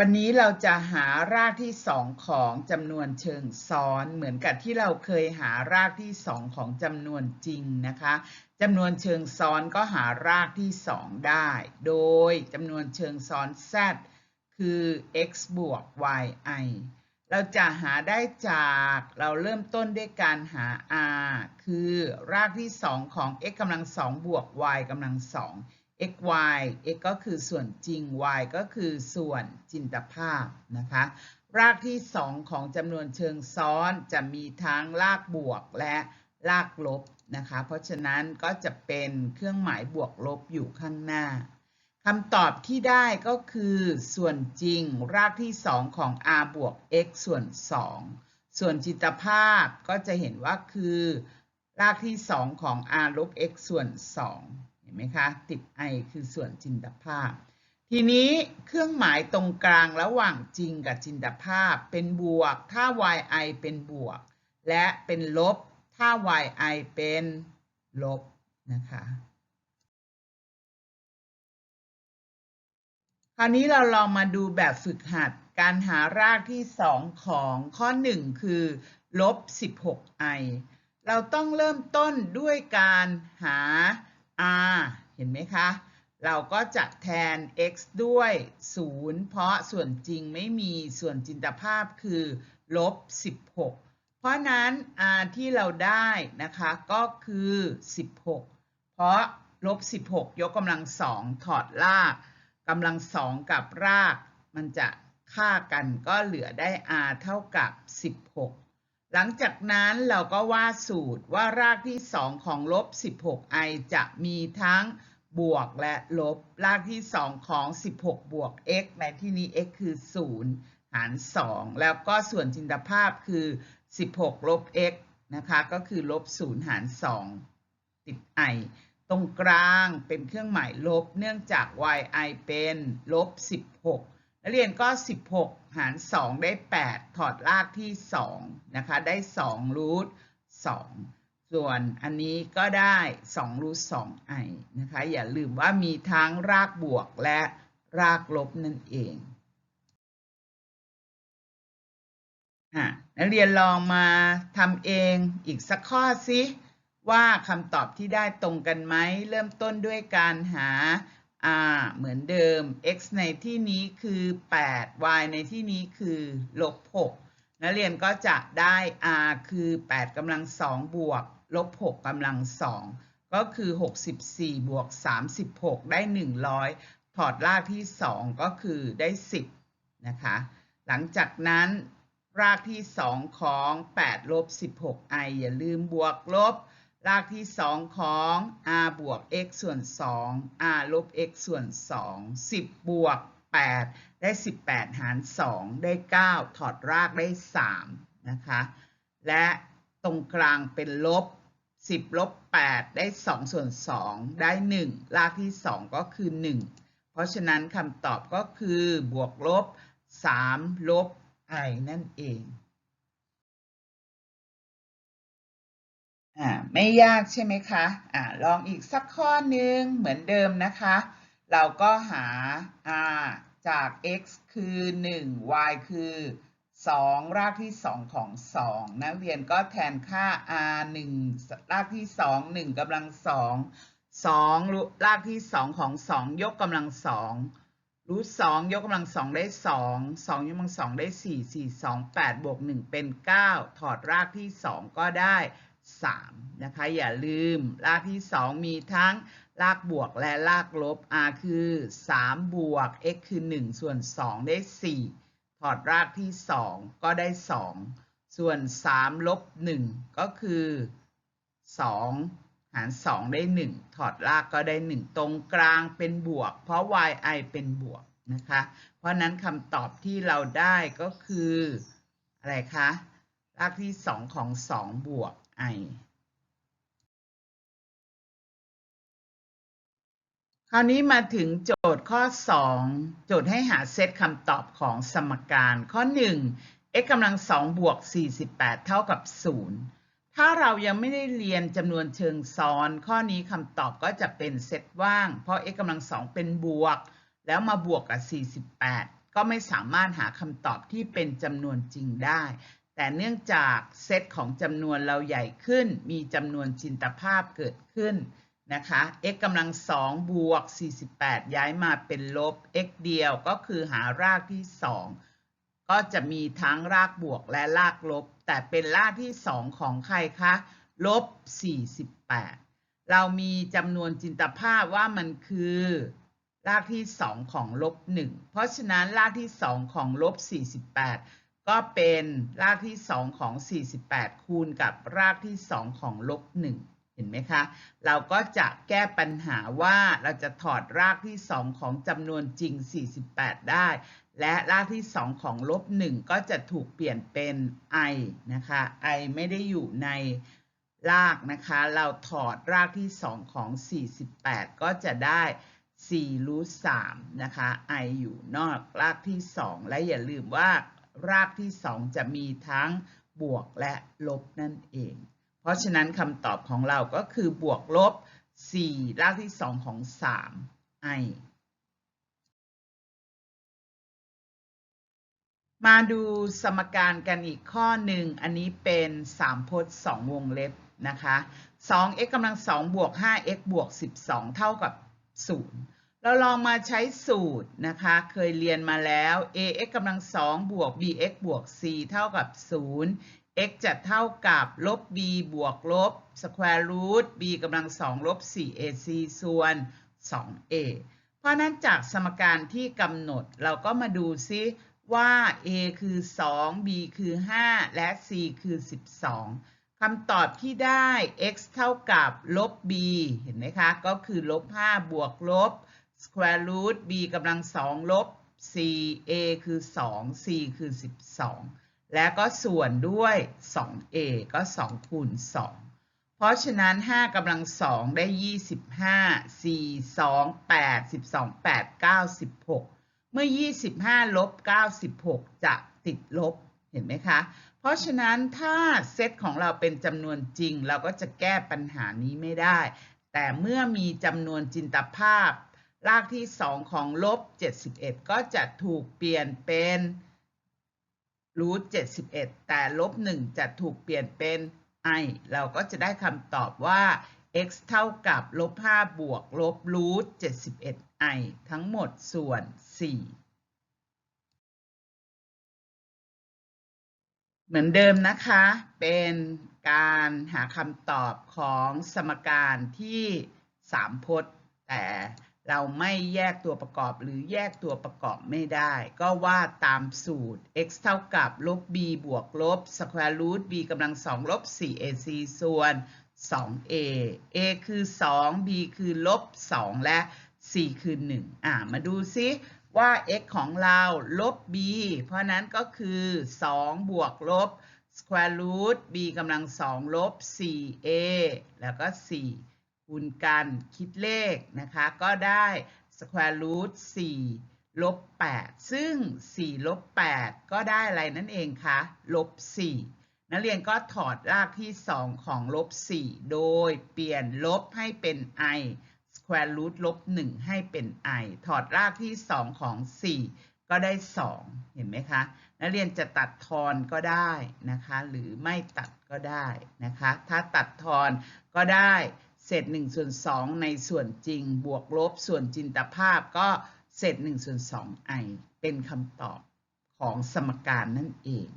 วันนี้เราจะหารากที่สองของจำนวนเชิงซ้อน เหมือนกับที่เราเคยหารากที่สองของจำนวนจริงนะคะจำนวนเชิงซ้อนก็หารากที่สองได้ โดยจำนวนเชิงซ้อน z คือ x บวก yi เราจะหาได้จากเราเริ่มต้นด้วยการหา r คือรากที่สองของ x กำลังสองบวก y กำลังสอง x y x ก็คือส่วนจริง y ก็คือส่วนจินตภาพนะคะ รากที่สองของจำนวนเชิงซ้อนจะมีทั้งรากบวกและรากลบนะคะ เพราะฉะนั้นก็จะเป็นเครื่องหมายบวกลบอยู่ข้างหน้าคำตอบที่ได้ก็คือส่วนจริงรากที่สองของ r บวก x ส่วน 2 ส่วนจินตภาพก็จะเห็นว่าคือ รากที่สองของ r ลบ x ส่วน 2 เห็นไหมคะ ติด i คือส่วนจินตภาพ ทีนี้เครื่องหมายตรงกลางระหว่างจริงกับจินตภาพเป็นบวก ถ้า yi เป็นบวก และเป็นลบ ถ้า yi เป็นลบนะคะคราวนี้เราลองมาดูแบบฝึกหัดการหารากที่ 2 ของข้อ 1 คือลบ 16i เราต้องเริ่มต้นด้วยการหา r เห็นไหมคะ เราก็จะแทน x ด้วย 0 เพราะส่วนจริงไม่มีส่วนจินตภาพคือลบ 16 เพราะนั้น r ที่เราได้นะคะก็คือ 16 เพราะลบ 16 ยกกำลังสองถอดรากกำลังสองกับราก มันจะค่ากันก็เหลือได้ r เท่ากับ 16 หลังจากนั้นเราก็วาดสูตรว่ารากที่ 2 ของลบ 16i จะมีทั้งบวกและลบ รากที่ 2 ของ 16 บวก x ในที่นี้ x คือ 0 หาร 2 แล้วก็ส่วนจินตภาพคือ 16 ลบ x นะคะ ก็คือลบ 0 หาร 2 ติด i ตรงกลางเป็นเครื่องหมายลบ เนื่องจาก yi เป็นลบ 16 นักเรียนก็ 16 หาร 2 ได้ 8 ถอดรากที่ 2 นะคะ ได้2รูท2ส่วนอันนี้ก็ได้2รูท2 i นะคะ อย่าลืมว่ามีทั้งรากบวกและรากลบนั่นเองนักเรียนลองมาทำเองอีกสักข้อสิว่าคำตอบที่ได้ตรงกันไหม เริ่มต้นด้วยการหา r เหมือนเดิม x ในที่นี้คือ 8 y ในที่นี้คือลบ6นักเรียนก็จะได้ r คือ 8กำลัง2บวกลบ6กำลัง2ก็คือ 64 บวก 36 ได้ 100 ถอดรากที่ 2 ก็คือได้ 10 นะคะ หลังจากนั้นรากที่ 2 ของ 8 ลบ 16i อย่าลืมบวกลบ รากที่ 2 ของ r บวก x ส่วน 2 r ลบ x ส่วน 2 10 บวก 8 ได้ 18 หาร 2 ได้ 9 ถอดรากได้ 3 นะคะ และตรงกลางเป็นลบ 10 ลบ 8 ได้ 2 ส่วน 2 ได้ 1 รากที่ 2 ก็คือ 1 เพราะฉะนั้นคำตอบก็คือบวกลบ 3 ลบ i นั่นเอง อ่าไม่ยากใช่ไหมคะอ่าลองอีกสักข้อหนึ่งเหมือนเดิมนะคะ เราก็หา r จาก x คือ 1 y คือ 2 รากที่ 2 ของ 2 นักเรียนก็แทนค่า r 1 รากที่ 2 1กำลัง 2 2รากที่ 2 ของ 2 ยกกำลัง2รูท2ยกกำลัง 2 ได้ 2 2 ยกกำลัง 2 ได้ 4 4 2 8บวก 1 เป็น 9 ถอดรากที่ 2 ก็ได้ 3 นะคะ อย่าลืมรากที่ 2 มีทั้งรากบวกและรากลบ r คือ 3 บวก x คือ 1 ส่วน 2 ได้ 4 ถอดรากที่ 2 ก็ได้ 2 ส่วน 3 ลบ 1 ก็คือ 2 หาร 2 ได้ 1 ถอดรากก็ได้ 1 ตรงกลางเป็นบวก เพราะ yi เป็นบวกนะคะ เพราะนั้นคำตอบที่เราได้ก็คือ อะไรคะ รากที่ 2 ของ 2 บวก i คราวนี้มาถึงโจทย์ข้อ 2 โจทย์ให้หาเซตคำตอบของสมการ ข้อ 1 x กำลัง2บวก 48 เท่ากับ 0 ถ้าเรายังไม่ได้เรียนจำนวนเชิงซ้อน ข้อนี้คำตอบก็จะเป็นเซตว่าง เพราะ x กำลัง2เป็นบวก แล้วมาบวกกับ 48 ก็ไม่สามารถหาคำตอบที่เป็นจำนวนจริงได้ แต่เนื่องจากเซตของจำนวนเราใหญ่ขึ้น มีจำนวนจินตภาพเกิดขึ้นนะคะ x กำลังสองบวก 48 ย้ายมาเป็นลบ x เดียวก็คือหารากที่ 2 ก็จะมีทั้งรากบวกและรากลบ แต่เป็นรากที่ 2 ของใครคะลบ 48 เรามีจำนวนจินตภาพว่ามันคือ รากที่ 2 ของลบ 1 เพราะฉะนั้นรากที่ 2 ของลบ 48 ก็เป็นรากที่ 2 ของ 48 คูณกับรากที่ 2 ของลบ1เห็นไหมคะ เราก็จะแก้ปัญหาว่าเราจะถอดรากที่ 2 ของจำนวนจริง 48 ได้ และรากที่ 2 ของลบ1ก็จะถูกเปลี่ยนเป็น i นะคะ i ไม่ได้อยู่ในรากนะคะ เราถอดรากที่ 2 ของ 48 ก็จะได้4รูท3นะคะ i อยู่นอกรากที่ 2 และอย่าลืมว่า รากที่ 2 จะมีทั้งบวกและลบนั่นเอง เพราะฉะนั้นคำตอบของเราก็คือบวกลบ 4 รากที่ 2 ของ 3 i มาดูสมการกันอีกข้อหนึ่ง อันนี้เป็น3พจน์2วงเล็บนะคะ 2x กำลัง2บวก 5x บวก 12 เท่ากับ 0 เราลองมาใช้สูตรนะคะ เคยเรียนมาแล้ว ax กำลัง2บวก bx บวก c เท่ากับ 0 x จะเท่ากับลบ b บวกลบ square root b กำลัง2ลบ 4ac ส่วน 2a เพราะนั้นจากสมการที่กำหนดเราก็มาดูซิว่า a คือ 2 b คือ 5 และ c คือ 12 คำตอบที่ได้ x เท่ากับลบ b เห็นไหมคะ ก็คือลบ 5 บวกลบ square root b กำลัง2ลบ 4a คือ2 c คือ12และก็ส่วนด้วย 2a ก็ 2 คูณ 2 เพราะฉะนั้น 5กำลัง 2 ได้ 25 4 2 8 12 8 9 16เมื่อ 25 ลบ 96 จะติดลบ เห็นไหมคะ เพราะฉะนั้นถ้าเซตของเราเป็นจำนวนจริง เราก็จะแก้ปัญหานี้ไม่ได้ แต่เมื่อมีจำนวนจินตภาพ รากที่ 2 ของลบ 71 ก็จะถูกเปลี่ยนเป็นรูท71 แต่ลบ 1 จะถูกเปลี่ยนเป็น i เราก็จะได้คำตอบว่า x เท่ากับลบ 5 บวกลบรูท71 i ทั้งหมดส่วน 4เหมือนเดิมนะคะ เป็นการหาคำตอบของสมการที่3พจน์แต่ เราไม่แยกตัวประกอบหรือแยกตัวประกอบไม่ได้ ก็ว่าตามสูตร x เท่ากับลบ b บวกลบ square root b กำลัง2ลบ 4ac ส่วน 2a a คือ 2 b คือลบ 2 และ c คือ 1 อ่ามาดูซิว่า x ของเราลบ b เพราะนั้นก็คือ 2 บวกลบ square root b กำลัง2ลบ 4a แล้วก็ 4 คูณกันคิดเลขนะคะ ก็ได้ square root 4ลบ8ซึ่ง 4 ลบ 8 ก็ได้อะไรนั่นเองคะลบ 4 นักเรียนก็ถอดรากที่ 2 ของลบ 4 โดยเปลี่ยนลบให้เป็น i square root ลบ 1 ให้เป็น i ถอดรากที่ 2 ของ 4 ก็ได้ 2 เห็นไหมคะ นักเรียนจะตัดทอนก็ได้นะคะ หรือไม่ตัดก็ได้นะคะ ถ้าตัดทอนก็ได้ เศษ1ส่วน2ในส่วนจริง บวกลบส่วนจินตภาพก็เศษ1ส่วน2 i เป็นคำตอบของสมการนั่นเอง